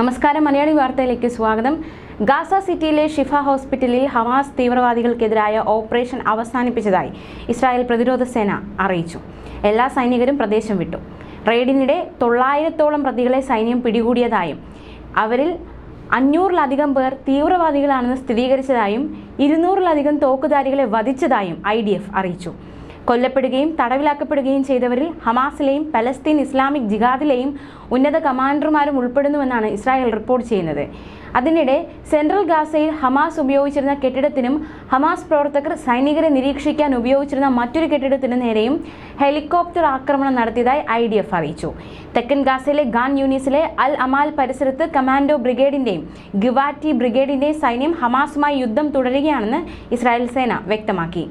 നമസ്കാരം. മലയാളി വാർത്തയിലേക്ക് സ്വാഗതം. ഗാസ സിറ്റിയിലെ ഷിഫ ഹോസ്പിറ്റലിൽ ഹമാസ് തീവ്രവാദികൾക്കെതിരായ ഓപ്പറേഷൻ അവസാനിപ്പിച്ചതായി ഇസ്രായേൽ പ്രതിരോധ സേന അറിയിച്ചു. എല്ലാ സൈനികരും പ്രദേശം വിട്ടു. റെയ്ഡിനിടെ തൊള്ളായിരത്തോളം പ്രതികളെ സൈന്യം പിടികൂടിയതായും അവരിൽ അഞ്ഞൂറിലധികം പേർ തീവ്രവാദികളാണെന്ന് സ്ഥിരീകരിച്ചതായും ഇരുന്നൂറിലധികം തോക്കുധാരികളെ വധിച്ചതായും ഐ അറിയിച്ചു. കൊല്ലപ്പെടുകയും തടവിലാക്കപ്പെടുകയും ചെയ്തവരിൽ ഹമാസിലെയും പലസ്തീൻ ഇസ്ലാമിക് ജിഹാദിലെയും ഉന്നത കമാൻഡർമാരും ഉൾപ്പെടുന്നുവെന്നാണ് ഇസ്രായേൽ റിപ്പോർട്ട് ചെയ്യുന്നത്. അതിനിടെ സെൻട്രൽ ഗാസയിൽ ഹമാസ് ഉപയോഗിച്ചിരുന്ന കെട്ടിടത്തിനും ഹമാസ് പ്രവർത്തകർ സൈനികരെ നിരീക്ഷിക്കാൻ ഉപയോഗിച്ചിരുന്ന മറ്റൊരു കെട്ടിടത്തിനു നേരെയും ഹെലികോപ്റ്റർ ആക്രമണം നടത്തിയതായി ഐ ഡി എഫ് അറിയിച്ചു. തെക്കൻ ഗാസയിലെ ഗാൻ യൂണിസിലെ അൽ അമാൽ പരിസരത്ത് കമാൻഡോ ബ്രിഗേഡിന്റെയും ഗിവാറ്റി ബ്രിഗേഡിന്റെയും സൈന്യം ഹമാസുമായി യുദ്ധം തുടരുകയാണെന്ന് ഇസ്രായേൽ സേന വ്യക്തമാക്കി.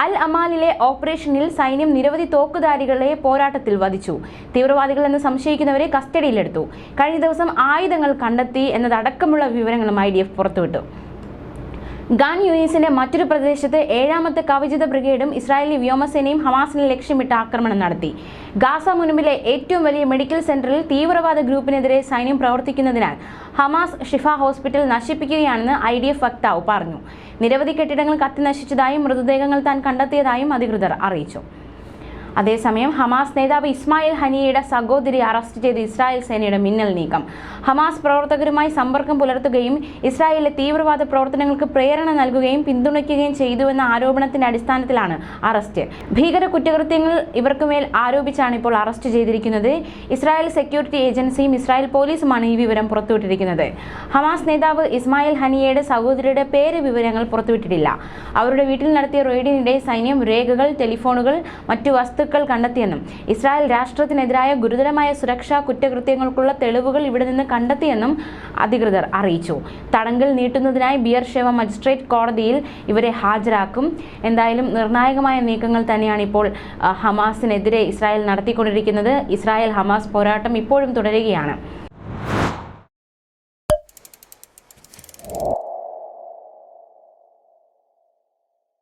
അൽ അമാലിലെ ഓപ്പറേഷനിൽ സൈന്യം നിരവധി തോക്കുധാരികളെ പോരാട്ടത്തിൽ വധിച്ചു. തീവ്രവാദികളെന്ന് സംശയിക്കുന്നവരെ കസ്റ്റഡിയിലെടുത്തു. കഴിഞ്ഞ ദിവസം ആയുധങ്ങൾ കണ്ടെത്തി എന്നതടക്കമുള്ള വിവരങ്ങളും ഐ ഡി എഫ് പുറത്തുവിട്ടു. ഗാൻ യൂണിസിന്റെ മറ്റൊരു പ്രദേശത്ത് ഏഴാമത്തെ കവചിത ബ്രിഗേഡും ഇസ്രായേലി വ്യോമസേനയും ഹമാസിനെ ലക്ഷ്യമിട്ട് ആക്രമണം നടത്തി. ഗാസ മുൻപിലെ ഏറ്റവും വലിയ മെഡിക്കൽ സെന്ററിൽ തീവ്രവാദ ഗ്രൂപ്പിനെതിരെ സൈന്യം പ്രവർത്തിക്കുന്നതിനാൽ ഹമാസ് ഷിഫ ഹോസ്പിറ്റൽ നശിപ്പിക്കുകയാണെന്ന് ഐ ഡി എഫ് വക്താവ് പറഞ്ഞു. നിരവധി കെട്ടിടങ്ങൾ കത്തിനശിച്ചതായും മൃതദേഹങ്ങൾ താൻ കണ്ടെത്തിയതായും അധികൃതർ അറിയിച്ചു. അതേസമയം ഹമാസ് നേതാവ് ഇസ്മായിൽ ഹനിയയുടെ സഹോദരി അറസ്റ്റ് ചെയ്ത് ഇസ്രായേൽ സേനയുടെ മിന്നൽ നീക്കം. ഹമാസ് പ്രവർത്തകരുമായി സമ്പർക്കം പുലർത്തുകയും ഇസ്രായേലിലെ തീവ്രവാദ പ്രവർത്തനങ്ങൾക്ക് പ്രേരണ നൽകുകയും പിന്തുണയ്ക്കുകയും ചെയ്തുവെന്ന ആരോപണത്തിന്റെ അടിസ്ഥാനത്തിലാണ് അറസ്റ്റ്. ഭീകര കുറ്റകൃത്യങ്ങൾ ഇവർക്ക് മേൽ ആരോപിച്ചാണ് ഇപ്പോൾ അറസ്റ്റ് ചെയ്തിരിക്കുന്നത്. ഇസ്രായേൽ സെക്യൂരിറ്റി ഏജൻസിയും ഇസ്രായേൽ പോലീസുമാണ് ഈ വിവരം പുറത്തുവിട്ടിരിക്കുന്നത്. ഹമാസ് നേതാവ് ഇസ്മായിൽ ഹനിയയുടെ സഹോദരിയുടെ പേര് വിവരങ്ങൾ പുറത്തുവിട്ടിട്ടില്ല. അവരുടെ വീട്ടിൽ നടത്തിയ റെയ്ഡിനിടെ സൈന്യം രേഖകൾ ടെലിഫോണുകൾ മറ്റു വസ്തുക്കൾ കണ്ടെത്തിയെന്നും ഇസ്രായേൽ രാഷ്ട്രത്തിനെതിരായ ഗുരുതരമായ സുരക്ഷാ കുറ്റകൃത്യങ്ങൾക്കുള്ള തെളിവുകൾ ഇവിടെ നിന്ന് കണ്ടെത്തിയെന്നും അധികൃതർ അറിയിച്ചു. തടങ്കൽ നീട്ടുന്നതിനായി ബിയർഷേവ മജിസ്ട്രേറ്റ് കോടതിയിൽ ഇവരെ ഹാജരാക്കും. എന്തായാലും നിർണായകമായ നീക്കങ്ങൾ തന്നെയാണ് ഇപ്പോൾ ഹമാസിനെതിരെ ഇസ്രായേൽ നടത്തിക്കൊണ്ടിരിക്കുന്നത്. ഇസ്രായേൽ ഹമാസ് പോരാട്ടം ഇപ്പോഴും തുടരുകയാണ്.